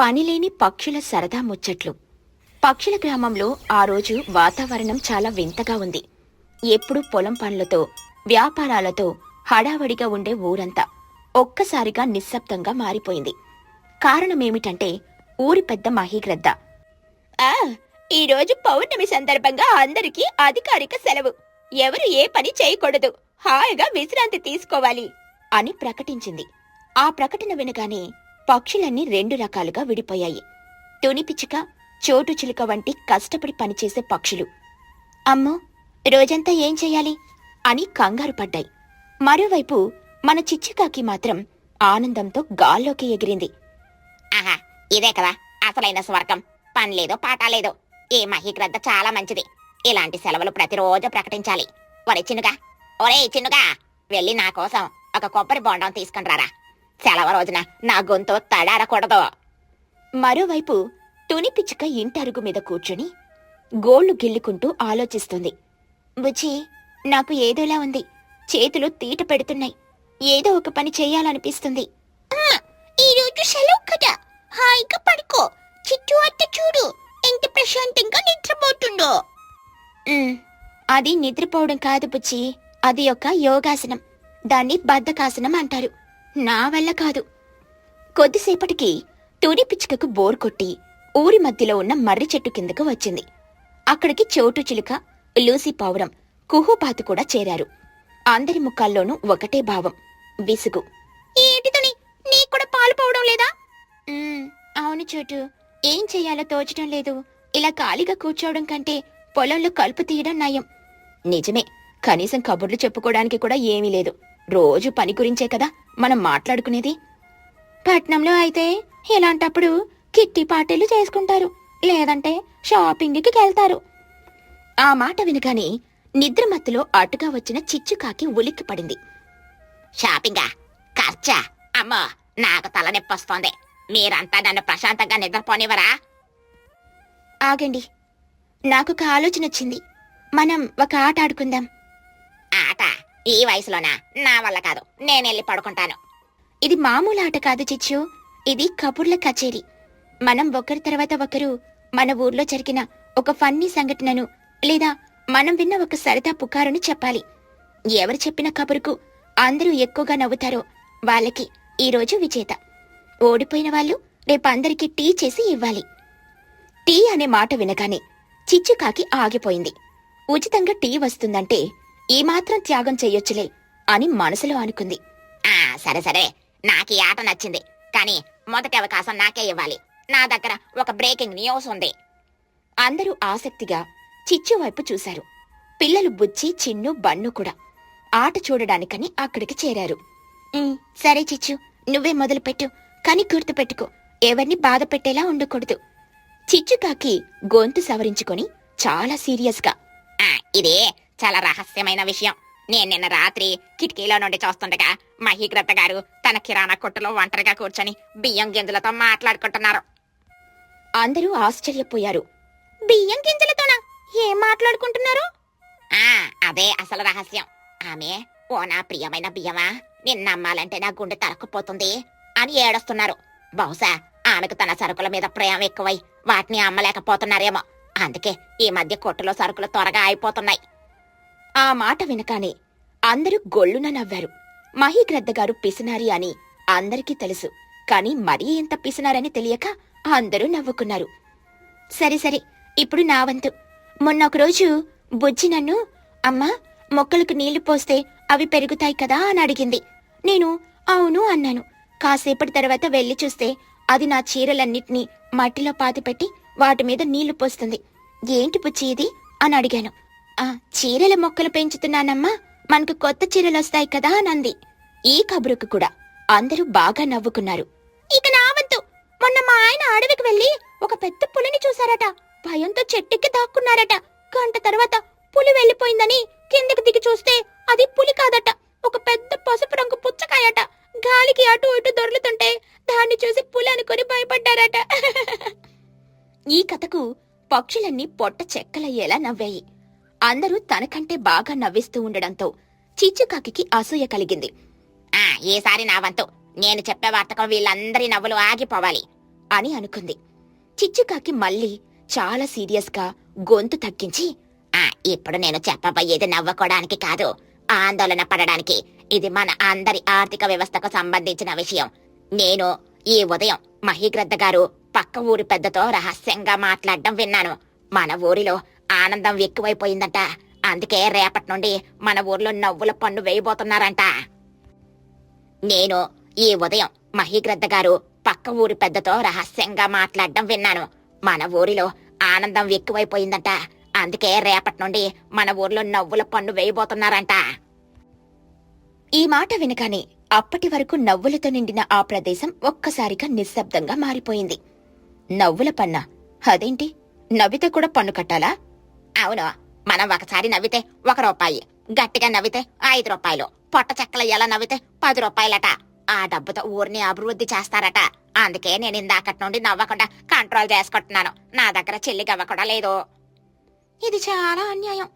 పనిలేని పక్షుల సరదా ముచ్చట్లు. పక్షుల గ్రామంలో ఆ రోజు వాతావరణం చాలా వింతగా ఉంది. ఎప్పుడూ పొలం పనులతో వ్యాపారాలతో హడావడిగా ఉండే ఊరంతా ఒక్కసారిగా నిశ్శబ్దంగా మారిపోయింది. కారణమేమిటంటే ఊరి పెద్ద మహీగ్రద్ద. ఆ ఈరోజు పౌర్ణమి సందర్భంగా అందరికీ అధికారిక సెలవు. ఎవరు ఏ పని చేయకూడదు. హాయిగా విశ్రాంతి తీసుకోవాలి అని ప్రకటించింది. ఆ ప్రకటన వినగానే పక్షులన్నీ రెండు రకాలుగా విడిపోయాయి. తుని పిచ్చుక చోటు చిలుక వంటి కష్టపడి పనిచేసే పక్షులు. అమ్మో రోజంతా ఏం చెయ్యాలి అని కంగారు పడ్డాయి. మరోవైపు మన చిచ్చుకాకి మాత్రం ఆనందంతో గాల్లోకి ఎగిరింది. ఆహా ఇదే కదా అసలైన స్వర్గం. పనిలేదో పాటాలేదో పాట లేదో. ఈ మహిగ్రద్ద చాలా మంచిది. ఇలాంటి సెలవులు ప్రతిరోజు ప్రకటించాలి. ఒరే చిన్నుగా ఒరే చిన్నుగా వెళ్ళి నా కోసం ఒక కొబ్బరి బొండం తీసుకుని రారా. సెలవు రోజున నా గొంతు తడారకూడదు. మరోవైపు తుని పిచ్చుక ఇంటరుగు మీద కూర్చుని గోళ్ళు గిల్లుకుంటూ ఆలోచిస్తుంది. బుజ్జి నాకు ఏదోలా ఉంది. చేతులు తీట పెడుతున్నాయి. ఏదో ఒక పని చేయాలనిపిస్తుంది. ఈ సెలవు కదా. హాయిగా పడుకో. చిట్టు అత్త చూడు. ఎంత ప్రశాంతంగా నిద్రపోతుండో అది నిద్రపోవడం కాదు బుజ్జి. అది ఒక యోగాసనం. దాన్ని బద్ధకాసనం అంటారు. నా వల్ల కాదు. కొద్దిసేపటికి తుని పిచ్చుకకు బోర్ కొట్టి ఊరి మధ్యలో ఉన్న మర్రి చెట్టు కిందకు వచ్చింది. అక్కడికి చోటు చిలుక లూసి పావురం కుహుపాతు కూడా చేరారు. అందరి ముఖాల్లోనూ ఒకటే భావం విసుగు. ఏంటిదని నీకు కూడా పాలు పోవడం లేదా? "ఉమ్, అవును చోటు. ఏం చెయ్యాలో తోచడం లేదు. ఇలా ఖాళీగా కూర్చోవడం కంటే పొలంలో కలుపు తీయడం నయం. నిజమే కనీసం కబుర్లు చెప్పుకోవడానికి కూడా ఏమీ లేదు. రోజు పని గురించే కదా మనం మాట్లాడుకునేది? పట్నంలో అయితే ఇలాంటప్పుడు కిట్టి పార్టీలు చేసుకుంటారు లేదంటే షాపింగ్కి వెళ్తారు ఆ మాట వినగానే నిద్రమత్తులో అటుగా వచ్చిన చిచ్చుకాకి ఉలిక్కి పడింది. షాపింగా ఖర్చా అమ్మో నాకు తలనొప్పొస్తోంది మీరంతా నన్ను ప్రశాంతంగా నిద్రపోనివరా ఆగండి నాకు ఒక ఆలోచన వచ్చింది. మనం ఒక ఆట ఆడుకుందాం. ఈ వయసులోనా? నా వల్ల కాదు. నేనెళ్ళి పడుకుంటాను. ఇది మామూలు ఆట కాదు చిచ్చు. ఇది కబుర్ల కచేరీ. మనం ఒకరి తర్వాత ఒకరు మన ఊర్లో జరిగిన ఒక ఫన్నీ సంఘటనను లేదా మనం విన్న ఒక సరదా పుకారును చెప్పాలి. ఎవరు చెప్పిన కబురుకు అందరూ ఎక్కువగా నవ్వుతారో వాళ్ళకి ఈరోజు విజేత. ఓడిపోయిన వాళ్ళు రేపు అందరికీ టీ చేసి ఇవ్వాలి. టీ అనే మాట వినగానే చిచ్చుకాకి ఆగిపోయింది. ఉచితంగా టీ వస్తుందంటే ఈ మాత్రం త్యాగం చెయ్యొచ్చులే అని మనసులో అనుకుంది. ఆ సరే సరే. నాకు ఈ ఆట నచ్చింది. కానీ మొదటి అవకాశం నాకే ఇవ్వాలి. నా దగ్గర ఒక బ్రేకింగ్ న్యూస్ ఉంది. అందరూ ఆసక్తిగా చిచ్చు వైపు చూశారు. పిల్లలు బుచ్చి చిన్ను బన్ను కూడా ఆట చూడడానికని అక్కడికి చేరారు. "ఉమ్, సరే చిచ్చు నువ్వే మొదలుపెట్టు. కానీ గుర్తుపెట్టుకో ఎవరిని బాధ పెట్టేలా ఉండకూడదు. చిచ్చుకాకి గొంతు సవరించుకొని చాలా సీరియస్గా ఆ ఇది. చాలా రహస్యమైన విషయం. నేను నిన్న రాత్రి కిటికీలో నుండి చూస్తుండగా మహీగ్రత గారు తన కిరాణా కొట్టులో ఒంటరిగా కూర్చొని బియ్యం గింజలతో మాట్లాడుకుంటున్నారు. అందరూ ఆశ్చర్యపోయారు. బియ్యం గింజలతోనా? ఏం మాట్లాడుకుంటున్నారు? ఆ అదే అసలు రహస్యం. ఆమె ఓ నా ప్రియమైన బియ్యమా నిన్న అమ్మాలంటే నా గుండె తరక్కుపోతుంది అని ఏడుస్తున్నారు. బహుశా ఆమెకు తన సరుకుల మీద ప్రేమ ఎక్కువై వాటిని అమ్మలేకపోతున్నారేమో. అందుకే ఈ మధ్య కొట్టులో సరుకులు త్వరగా అయిపోతున్నాయి. ఆ మాట వినకానే అందరూ గొల్లున నవ్వారు. మహీగ్రద్దగారు పిసినారి అని అందరికీ తెలుసు. కాని మరీ ఎంత పిసినారని తెలియక అందరూ నవ్వుకున్నారు. సరే సరే ఇప్పుడు నా వంతు. మొన్న ఒకరోజు బుజ్జి నన్ను అమ్మా మొక్కలకు నీళ్ళు పోస్తే అవి పెరుగుతాయి కదా అని అడిగింది. నేను అవును అన్నాను. కాసేపటి తర్వాత వెళ్ళి చూస్తే అది నా చీరలన్నిటినీ మట్టిలో పాతిపెట్టి వాటి మీద నీళ్ళు పోస్తుంది. ఏంటి బుజ్జి ఇది? అని అడిగాను. చీరల మొక్కలు పెంచుతున్నానమ్మా. మనకు కొత్త చీరలు వస్తాయి కదా అనంది. ఈ కబురుకు కూడా అందరూ బాగా నవ్వుకున్నారు. ఇక నా వంతు మొన్న మా ఆయన అడవికి వెళ్ళి ఒక పెద్ద పులిని చూశారట. భయంతో చెట్టుకి దాక్కున్నారట. గంట తర్వాత పులి వెళ్ళిపోయిందని కిందకి దిగి చూస్తే అది పులి కాదట. ఒక పెద్ద పసుపు రంగు పుచ్చకాయట. గాలికి అటు ఇటు దొర్లుతుంటే దాన్ని చూసి పులి అనుకుని భయపడ్డారట. ఈ కథకు పక్షులన్నీ పొట్ట చెక్కలయ్యేలా నవ్వాయి. అందరూ తనకంటే బాగా నవ్విస్తూ ఉండడంతో చిచ్చుకాకి అసూయ కలిగింది. ఆ ఈసారి నా వంతు. నేను చెప్పే వార్తకం వీళ్ళందరి నవ్వులు ఆగిపోవాలి అని అనుకుంది. చిచ్చుకాకి మళ్ళీ చాలా సీరియస్గా గొంతు తగ్గించి ఆ ఇప్పుడు నేను చెప్పబోయేది నవ్వుకోవడానికి కాదు ఆందోళన పడడానికి. ఇది మన అందరి ఆర్థిక వ్యవస్థకు సంబంధించిన విషయం. నేను ఈ ఉదయం మహీగ్రద్ద గారు పక్క ఊరి పెద్దతో రహస్యంగా మాట్లాడడం విన్నాను. మన ఊరిలో ఆనందం ఎక్కువైపోయిందంట. అందుకే రేపటి నుండి మన ఊర్లో నవ్వుల పన్ను వేయబోతున్నారంట. నేను ఈ ఉదయం మహీగ్రద్ద గారు పక్క ఊరి పెద్దతో రహస్యంగా మాట్లాడడం విన్నాను. మన ఊరిలో ఆనందం ఎక్కువైపోయిందంట. అందుకే రేపటి నుండి మన ఊర్లో నవ్వుల పన్ను వేయబోతున్నారంట. ఈ మాట వినగానే అప్పటి వరకు నవ్వులతో నిండిన ఆ ప్రదేశం ఒక్కసారిగా నిశ్శబ్దంగా మారిపోయింది. నవ్వుల పన్న అదేంటి? నవ్వితే కూడా పన్ను కట్టాలా? అవును. మనం ఒకసారి నవ్వితే ఒక రూపాయి గట్టిగా నవ్వితే ఐదు రూపాయలు పొట్ట చెక్కల ఎలా నవ్వితే పది రూపాయలట. ఆ డబ్బుతో ఊరిని అభివృద్ధి చేస్తారట. అందుకే నేను ఇందాకటి నుండి నవ్వకుండా కంట్రోల్ చేసుకుంటున్నాను. నా దగ్గర చెల్లి గవ్వ కూడా లేదు. ఇది చాలా అన్యాయం.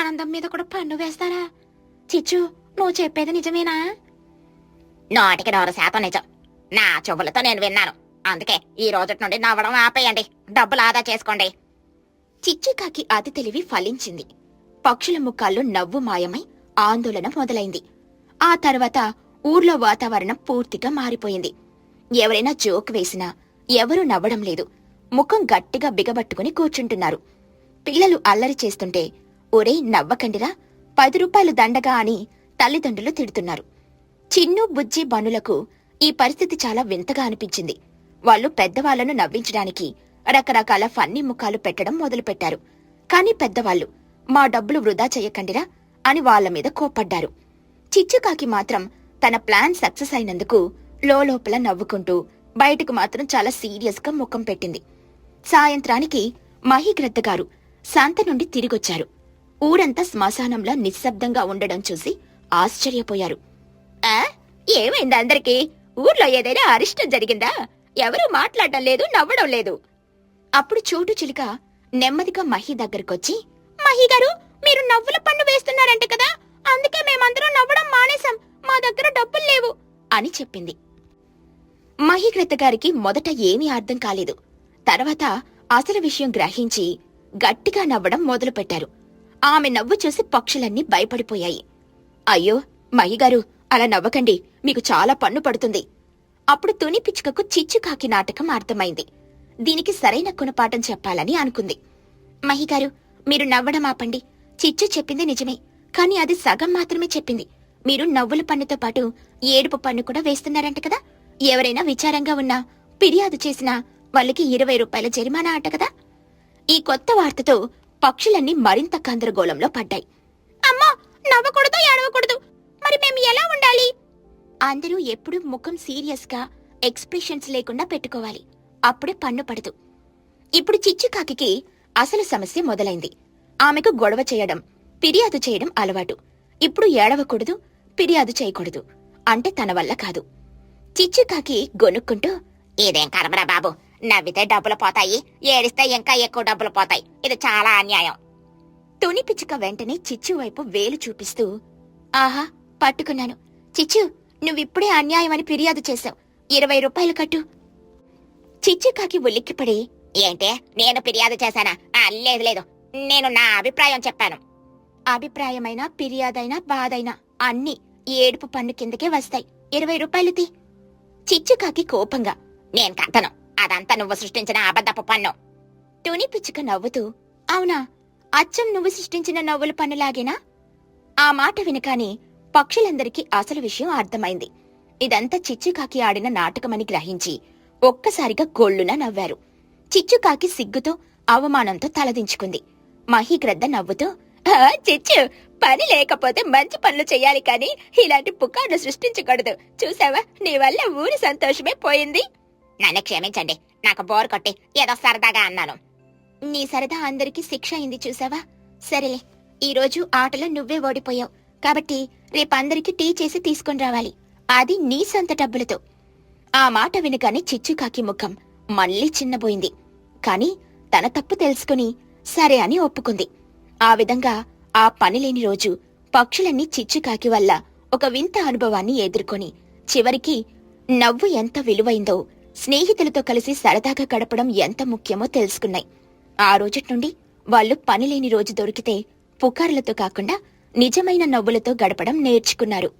ఆనందం మీద కూడా పన్ను వేస్తారా? చిచ్చు నువ్వు చెప్పేది నిజమేనా? నోటికి నూరు శాతం నిజం. నా చెవులతో నేను విన్నాను. అందుకే ఈ రోజు నుండి నవ్వడం ఆపేయండి. డబ్బులు ఆదా చేసుకోండి. చిచ్చికాకి అతి తెలివి ఫలించింది. పక్షుల ముఖాల్లో నవ్వు మాయమై ఆందోళన మొదలైంది. ఆ తర్వాత ఊర్లో వాతావరణం పూర్తిగా మారిపోయింది. ఎవరైనా జోక్ వేసినా ఎవరూ నవ్వడం లేదు. ముఖం గట్టిగా బిగబట్టుకుని కూర్చుంటున్నారు. పిల్లలు అల్లరి చేస్తుంటే ఒరే నవ్వకండిరా. పది రూపాయలు దండగా అని తల్లిదండ్రులు తిడుతున్నారు. చిన్ను బుజ్జి బనులకు ఈ పరిస్థితి చాలా వింతగా అనిపించింది. వాళ్ళు పెద్దవాళ్ళను నవ్వించడానికి రకరకాల ఫన్నీ ముఖాలు పెట్టడం మొదలుపెట్టారు. కాని పెద్దవాళ్ళు మా డబ్బులు వృధా చెయ్యకండిరా అని వాళ్ళ మీద కోప్పడ్డారు. చిచ్చుకాకి మాత్రం తన ప్లాన్ సక్సెస్ అయినందుకు లోపల నవ్వుకుంటూ బయటకు మాత్రం చాలా సీరియస్గా ముఖం పెట్టింది. సాయంత్రానికి మహిగ్రద్ద గారు సంత నుండి తిరిగొచ్చారు. ఊరంతా శ్మశానంలా నిశ్శబ్దంగా ఉండడం చూసి ఆశ్చర్యపోయారు. ఆ? ఏమైంది అందరికీ? ఊర్లో ఏదైనా అరిష్టం జరిగిందా? ఎవరూ మాట్లాడటం లేదు నవ్వడం లేదు. అప్పుడు చోటు చిలుక నెమ్మదిగా మహి దగ్గరకొచ్చి మహి గారు మీరు నవ్వుల పన్ను వేస్తున్నారంట కదా అందుకే మేమందరం నవ్వడం మానేశాం మా దగ్గర డబ్బులు లేవు అని చెప్పింది. మహిగ్రత గారికి మొదట ఏమీ అర్థం కాలేదు. తర్వాత అసలు విషయం గ్రహించి గట్టిగా నవ్వడం మొదలుపెట్టారు. ఆమె నవ్వు చూసి పక్షులన్నీ భయపడిపోయాయి. అయ్యో మహిగారు అలా నవ్వకండి మీకు చాలా పన్ను పడుతుంది. అప్పుడు తుని పిచ్చుకకు చిచ్చుకాకి నాటకం అర్థమైంది. దీనికి సరైన గుణపాఠం చెప్పాలని అనుకుంది. మహిగారు మీరు నవ్వడం ఆపండి. చిచ్చు చెప్పింది నిజమే కాని అది సగం మాత్రమే చెప్పింది. మీరు నవ్వుల పన్నుతో పాటు ఏడుపు పన్ను కూడా వేస్తున్నారంట కదా. ఎవరైనా విచారంగా ఉన్నా ఫిర్యాదు చేసినా వాళ్ళకి ఇరవై రూపాయల జరిమానా అట కదా. ఈ కొత్త వార్తతో పక్షులన్నీ మరింత గందరగోళంలో పడ్డాయి. అమ్మా నవ్వకూడదు ఏడవకూడదు. మరి మేము ఎలా ఉండాలి? అందరూ ఎప్పుడూ ముఖం సీరియస్గా ఎక్స్ప్రెషన్స్ లేకుండా పెట్టుకోవాలి. అప్పుడే పన్ను పడదు. ఇప్పుడు చిచ్చుకాకి అసలు సమస్య మొదలైంది. ఆమెకు గొడవ చేయడం ఫిర్యాదు చేయడం అలవాటు. ఇప్పుడు ఏడవకూడదు ఫిర్యాదు చేయకూడదు. అంటే తన వల్ల కాదు. చిచ్చుకాకి గొనుక్కుంటూ ఇదేం కర్మరా బాబు నవ్వితే డబ్బులు పోతాయి ఏడిస్తే ఇంకా ఎక్కువ డబ్బులు పోతాయి. ఇది చాలా అన్యాయం. తుని పిచ్చుక వెంటనే చిచ్చు వైపు వేలు చూపిస్తూ ఆహా పట్టుకున్నాను. చిచ్చు నువ్విప్పుడే అన్యాయమని ఫిర్యాదు చేశావు. ఇరవై రూపాయలు కట్టు. చిచ్చుకాకి ఉలిక్కిపడి ఏంటే నేను ఫిర్యాదు చేశానా? ఆ, లేదు లేదు. నేను నా అభిప్రాయం చెప్పాను. అభిప్రాయమైనా ఫిర్యాదైనా బాధైనా అన్నీ ఏడుపు పన్ను కిందకే వస్తాయి. ఇరవై రూపాయలు తీ. చిచ్చుకాకి కోపంగా నేను కట్టను. అదంతా నువ్వు సృష్టించిన అబద్ధపు పన్ను. తుని పిచ్చుక నవ్వుతూ అవునా? అచ్చం నువ్వు సృష్టించిన నవ్వుల పన్నులాగేనా? ఆ మాట వినకాని పక్షులందరికీ అసలు విషయం అర్థమైంది. ఇదంతా చిచ్చుకాకి ఆడిన నాటకమని గ్రహించి ఒక్కసారిగా గోళ్ళున నవ్వారు. చిచ్చుకాకి సిగ్గుతో అవమానంతో తలదించుకుంది. మహిగ్రద్ద నవ్వుతూ "ఆ, చిచ్చు పని లేకపోతే మంచి పనులు చెయ్యాలి కాని ఇలాంటి పుకార్లు సృష్టించకూడదు. చూసావా? నీ వల్ల ఊరి సంతోషమే పోయింది. నన్ను క్షమించండి నాకు బోర్ కొట్టి ఏదో సరదాగా అన్నాను. నీ సరదా అందరికీ శిక్ష అయింది చూసావా? సరేలే ఈరోజు ఆటలో నువ్వే ఓడిపోయావు. కాబట్టి రేపందరికీ టీ చేసి తీసుకొని రావాలి. అది నీ సొంత డబ్బులతో. ఆ మాట వినగానే చిచ్చుకాకి ముఖం మళ్ళీ చిన్నబోయింది. కాని తన తప్పు తెలుసుకుని సరే అని ఒప్పుకుంది. ఆ విధంగా ఆ పనిలేని రోజు పక్షులన్నీ చిచ్చుకాకి వల్ల ఒక వింత అనుభవాన్ని ఎదుర్కొని చివరికి నవ్వు ఎంత విలువైందో స్నేహితులతో కలిసి సరదాగా గడపడం ఎంత ముఖ్యమో తెలుసుకున్నాయి. ఆ రోజటి నుండి వాళ్ళు పనిలేని రోజు దొరికితే పుకార్లతో కాకుండా నిజమైన నవ్వులతో గడపడం నేర్చుకున్నారు.